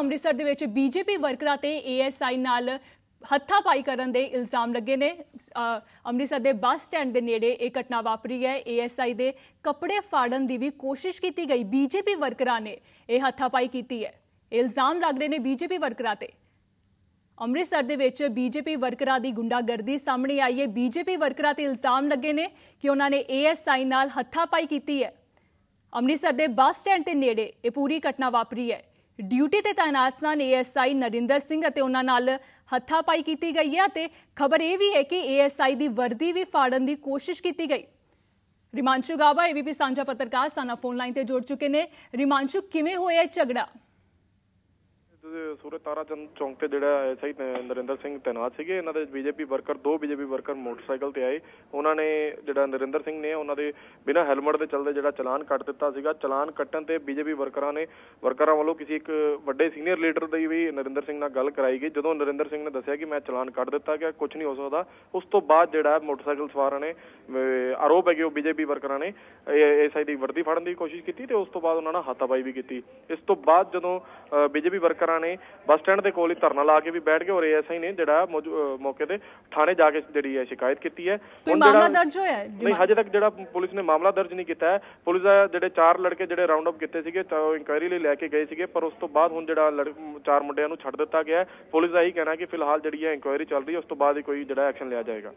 ਅੰਮ੍ਰਿਤਸਰ ਦੇ ਵਿੱਚ ਬੀਜੇਪੀ ਵਰਕਰਾਂ ਤੇ ਏਐਸਆਈ ਨਾਲ ਹੱਥਾਪਾਈ ਕਰਨ ਦੇ ਇਲਜ਼ਾਮ ਲੱਗੇ ਨੇ। ਅੰਮ੍ਰਿਤਸਰ ਦੇ ਬੱਸ ਸਟੈਂਡ ਦੇ ਨੇੜੇ ਇਹ ਘਟਨਾ ਵਾਪਰੀ ਹੈ। ਏਐਸਆਈ ਦੇ ਕੱਪੜੇ ਫਾੜਨ ਦੀ ਵੀ ਕੋਸ਼ਿਸ਼ ਕੀਤੀ ਗਈ। ਬੀਜੇਪੀ ਵਰਕਰਾਂ ਨੇ ਇਹ ਹੱਥਾਪਾਈ ਕੀਤੀ ਹੈ। ਇਲਜ਼ਾਮ ਲੱਗ ਰਹੇ ਨੇ ਬੀਜੇਪੀ ਵਰਕਰਾਂ ਤੇ। ਅੰਮ੍ਰਿਤਸਰ ਦੇ ਵਿੱਚ ਬੀਜੇਪੀ ਵਰਕਰਾਂ ਦੀ ਗੁੰਡਾਗਰਦੀ ਸਾਹਮਣੇ ਆਈ ਹੈ। ਬੀਜੇਪੀ ਵਰਕਰਾਂ ਤੇ ਇਲਜ਼ਾਮ ਲੱਗੇ ਨੇ ਕਿ ਉਹਨਾਂ ਨੇ ਏਐਸਆਈ ਨਾਲ ਹੱਥਾਪਾਈ ਕੀਤੀ ਹੈ। ਅੰਮ੍ਰਿਤਸਰ ਦੇ ਬੱਸ ਸਟੈਂਡ ਦੇ ਨੇੜੇ ਇਹ ਪੂਰੀ ਘਟਨਾ ਵਾਪਰੀ ਹੈ। ਡਿਊਟੀ ਤੇ ਤਾਇਨਾਤ ਸਨ ਏਐਸਆਈ ਨਰਿੰਦਰ ਸਿੰਘ ਅਤੇ ਉਹਨਾਂ ਨਾਲ ਹੱਥਾਪਾਈ ਕੀਤੀ ਗਈ ਹੈ ਤੇ ਖਬਰ ਇਹ ਵੀ ਹੈ ਕਿ ਏਐਸਆਈ ਦੀ ਵਰਦੀ ਵੀ ਫਾੜਨ ਦੀ ਕੋਸ਼ਿਸ਼ ਕੀਤੀ ਗਈ। ਰਿਮਾਂਸ਼ੂ ਗਾਵਾ ਏਬੀਪੀ ਸਾਂਝਾ ਪੱਤਰਕਾਰ, ਸਾਨਾ ਫੋਨ ਲਾਈਨ ਤੇ ਜੁੜ ਚੁੱਕੇ ਨੇ। ਰਿਮਾਂਸ਼ੂ, ਕਿਵੇਂ ਹੋਇਆ ਝਗੜਾ? ਸੂਰਤ ਤਾਰਾ ਚੰਦ ਚੌਂਕ ਤੇ ਜਿਹੜਾ ਐਸਆਈ ਨਰਿੰਦਰ ਸਿੰਘ ਤੈਨਾਤ ਸੀਗੇ। ਇਹਨਾਂ ਦੇ ਬੀਜੇਪੀ ਵਰਕਰ, ਦੋ ਬੀਜੇਪੀ ਵਰਕਰ ਮੋਟਰਸਾਈਕਲ ਤੇ ਆਏ। ਉਹਨਾਂ ਨੇ ਜਿਹੜਾ ਨਰਿੰਦਰ ਸਿੰਘ ਨੇ, ਉਹਨਾਂ ਦੇ ਬਿਨਾਂ ਹੈਲਮਟ ਦੇ ਚੱਲਦੇ ਜਿਹੜਾ ਚਲਾਨ ਕੱਟ ਦਿੱਤਾ ਸੀਗਾ। ਚਲਾਨ ਕੱਟਣ ਤੇ ਬੀਜੇਪੀ ਵਰਕਰਾਂ ਨੇ, ਵਰਕਰਾਂ ਵੱਲੋਂ ਕਿਸੇ ਇੱਕ ਵੱਡੇ ਸੀਨੀਅਰ ਲੀਡਰ ਦੀ ਵੀ ਨਰਿੰਦਰ ਸਿੰਘ ਨਾਲ ਗੱਲ ਕਰਾਈ ਗਈ। ਜਦੋਂ ਨਰਿੰਦਰ ਸਿੰਘ ਨੇ ਦੱਸਿਆ ਕਿ ਮੈਂ ਚਲਾਨ ਕੱਟ ਦਿੱਤਾ ਗਿਆ ਕੁਝ ਨਹੀਂ ਹੋ ਸਕਦਾ। ਉਸ ਤੋਂ ਬਾਅਦ ਜਿਹੜਾ ਮੋਟਰਸਾਈਕਲ ਸਵਾਰਾਂ ਨੇ ਆਰੋਪ ਹੈ ਕਿ ਉਹ ਬੀਜੇਪੀ ਵਰਕਰਾਂ ਨੇ ਐਸਆਈ ਦੀ ਵਰਦੀ ਫੜਨ ਦੀ ਕੋਸ਼ਿਸ਼ ਕੀਤੀ ਤੇ ਉਸ ਤੋਂ ਬਾਅਦ ਉਹਨਾਂ ਨਾਲ ਹਾਤਾਬਾਈ ਵੀ ਕੀਤੀ। ਇਸ ਤੋਂ ਬਾਅਦ ਜਦੋਂ ਬੀਜੇਪੀ ਵਰਕਰਾਂ ਨੇ ਬੱਸ ਸਟੈਂਡ ਦੇ ਕੋਲ ਹੀ ਧਰਨਾ ਲਾ ਕੇ ਵੀ ਬੈਠ ਗਏ ਔਰ ਐਸਆਈ ਨੇ ਜਿਹੜਾ ਮੌਕੇ ਤੇ ਥਾਣੇ ਜਾ ਕੇ ਜਿਹੜੀ ਹੈ ਸ਼ਿਕਾਇਤ ਕੀਤੀ ਹੈ। ਹੁਣ ਮਾਮਲਾ ਦਰਜ ਹੋਇਆ ਹੈ? ਨਹੀਂ ਹਜੇ ਤੱਕ ਜਿਹੜਾ ਪੁਲਿਸ ਨੇ ਮਾਮਲਾ ਦਰਜ ਨਹੀਂ ਕੀਤਾ ਹੈ। ਪੁਲਿਸ ਦਾ ਜਿਹੜੇ ਚਾਰ ਲੜਕੇ ਜਿਹੜੇ ਰਾਉਂਡ ਅਪ ਕੀਤੇ ਸੀਗੇ ਤਾਂ ਉਹ ਇਨਕੁਆਇਰੀ ਲਈ ਲੈ ਕੇ ਗਏ ਸੀਗੇ ਪਰ ਉਸ ਤੋਂ ਬਾਅਦ ਹੁਣ ਜਿਹੜਾ ਚਾਰ ਮੁੰਡਿਆਂ ਨੂੰ ਛੱਡ ਦਿੱਤਾ ਗਿਆ ਹੈ। ਪੁਲਿਸ ਦਾ ਇਹੀ ਕਹਿਣਾ ਹੈ ਕਿ ਫਿਲਹਾਲ ਜਿਹੜੀ ਹੈ ਇਨਕੁਆਇਰੀ ਚੱਲ ਰਹੀ ਹੈ ਉਸ ਤੋਂ ਬਾਅਦ ਹੀ ਕੋਈ ਜਿਹੜਾ ਐਕਸ਼ਨ ਲਿਆ ਜਾਏਗਾ।